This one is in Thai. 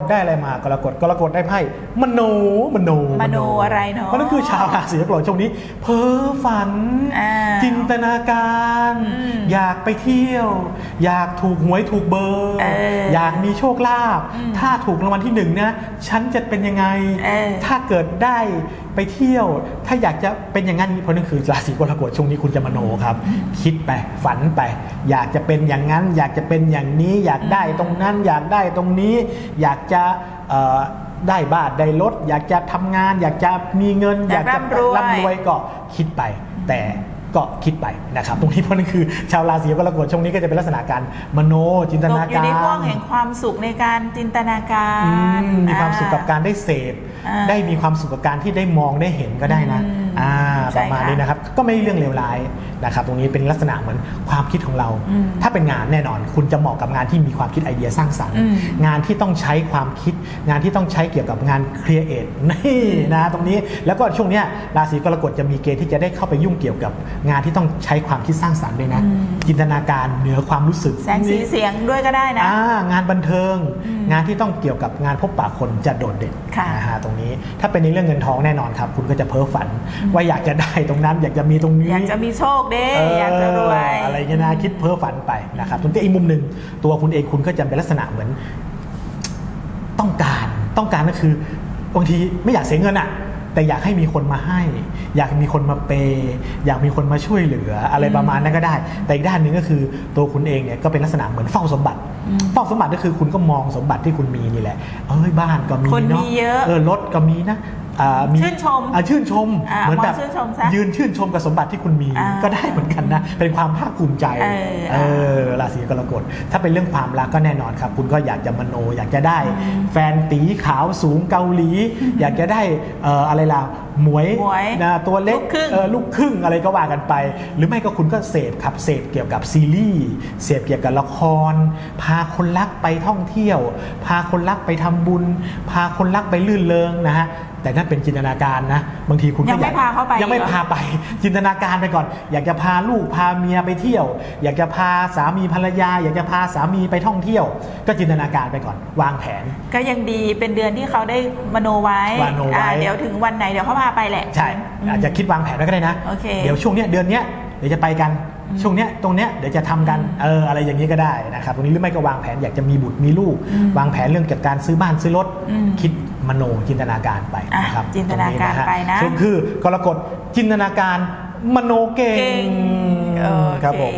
ได้อะไรมากรกฎกรกฎได้ไพ่มโนมโนมโนอะไรเนอะเพราะนั่นคือชาวราศีกรกฎช่วงนี้ เพ้อฝันอ่าจินตนาการอืมอยากไปเที่ยว อยากถูกหวยถูกเบอร์เอออยากมีโชคลาภอืมถ้าถูกรางวัลที่หนึ่งนะฉันจะเป็นยังไงเออถ้าเกิดได้ไปเที่ยว ถ้าอยากจะเป็นอย่างนั้นเพราะนั่นคือราศีกรกฎช่วงนี้คุณจะมโนครับ คิดไปฝันไป อยากจะเป็นอย่างนั้น อยากจะเป็นอย่างนี้ อยากได้ตรงนั้น อยากได้ตรงนี้อยากจะเอ่อได้บ้านได้รถอยากจะทำงาน อยากจะมีเงิน อยากจะร่ำรวยร่ำรวยก็คิดไป แต่ ก็คิดไปนะครับตรงนี้เพราะนั่นคือชาวราศีกรกฎช่วงนี้ก็จะเป็นลักษณะการมโนจินตตนากอยู่การในห่วงแห่งความสุขในการจินตนาการอืมมีความสุขกับอ่การได้เสพอ่าได้มีความสุขกับการที่ได้มองได้เห็นก็ได้นะอืมอ่าใช่ประมาณค่ะนี้นะครับก็ไม่ได้เรื่องเลวร้ายนะครับตรงนี้เป็นลักษณะเหมือนความคิดของเราอืมถ้าเป็นงานแน่นอน คุณจะเหมาะกับงานที่มีความคิดไอเดียสร้างสรรค์อืมงานที่ต้องใช้ความคิด งานที่ต้องใช้เกี่ยวกับงานครีเอทนี่นะตรงนี้แล้วก็ช่วงเนี้ยราศีกรกฎจะมีเกณฑ์ที่จะได้เข้าไปยุ่งเกี่ยวกับงานที่ต้องใช้ความคิดสร้างสรรค์ด้วยนะอืมจินตนาการเหนือความรู้สึก แสงสีเสียงด้วยก็ได้นะอ่างานบันเทิงอืมงานที่ต้องเกี่ยวกับงานพบปะคนจะโดดเด่นค่ะนะฮะตรงนี้ ถ้าเป็นในเรื่องเงินทองแน่นอนครับ คุณก็จะเพ้อฝัน ว่าอยากจะได้ตรงนั้น อยากจะมีตรงนี้อยากจะมีโชคเด้เอยากจะรวยอะไรเงี้ยนะคิดเพ้อฝันไปนะครับตรงที่อีกมุมหนึ่งตัวคุณเองคุณก็จะเป็นลักษณะเหมือน ต้องการต้องการก็คือบางทีไม่อยากเสียเงินอะ แต่อยากให้มีคนมาให้ อยากมีคนมาเปย์อยากมีคนมาช่วยเหลืออะไรประมาณนั้นก็ได้ แต่อีกด้านหนึ่งก็คือตัวคุณเองเนี่ยก็เป็นลักษณะเหมือนเฝ้าสมบัติอืมเฝ้าสมบัติก็คือคุณก็มองสมบัติที่คุณมีนี่แหละเอ้ยบ้านก็มีคนเนาะมีเยอะเออรถก็มีนะอ่า ชื่นชมอ่าชื่นชมอ่าเหมือนแบบมองชื่นชมซะยืนชื่นชมกับสมบัติที่คุณมีอ่าก็ได้เหมือนกันนะ เป็นความภาคภูมิใจเออเออราศีกรกฎถ้าเป็นเรื่องความรักก็แน่นอนครับ คุณก็อยากจะมโนอยากจะได้ แฟนตีขาวสูงเกาหลี อยากจะได้เอ่ออะไรล่ะหมวยหมวยนะตัวเล็กลูกครึ่งเออลูกครึ่งอะไรก็ว่ากันไป หรือไม่ก็คุณก็เสพครับเสพเกี่ยวกับซีรีส์เสพเกี่ยวกับละคร พาคนรักไปท่องเที่ยว พาคนรักไปทำบุญ พาคนรักไปลื่นเริงนะฮะแต่นั่นเป็นจินตนาการนะ บางทีคุณก็ยังไม่อยกพาเขาไปยังไม่เหรอพาไป จินตนาการไปก่อน อยากจะพาลูกพาเมียไปเที่ยว อยากจะพาสามีภรรยา อยากจะพาสามีไปท่องเที่ยว ก็จินตนาการไปก่อน วางแผน ก็ยังดีเป็นเดือนที่เขาได้มโนไว้มโนไว้อ่าเดี๋ยวถึงวันไหนเดี๋ยวเขาพาไปแหละใช่มอาจจะคิดวางแผนไว้ก็ได้นะโอเคเดี๋ยวช่วงเนี้ยเดือนเนี้ยเดี๋ยวจะไปกันอืม ช่วงเนี้ยตรงเนี้ยเดี๋ยวจะทำกันเอออะไรอย่างนี้ก็ได้นะครับตรงนี้หรือไม่ก็วางแผนอยากจะมีบุตรมีลูกอืมวางแผนเรื่องเกี่ยวกับการซื้อบ้านซื้อรถอืมคิดมโนจินตนาการไปนะครับอะจินตนาการตงฮไปนะซึ่งคือกรกฎจินตนาการมโนเก่เก่งงโอเคครับผม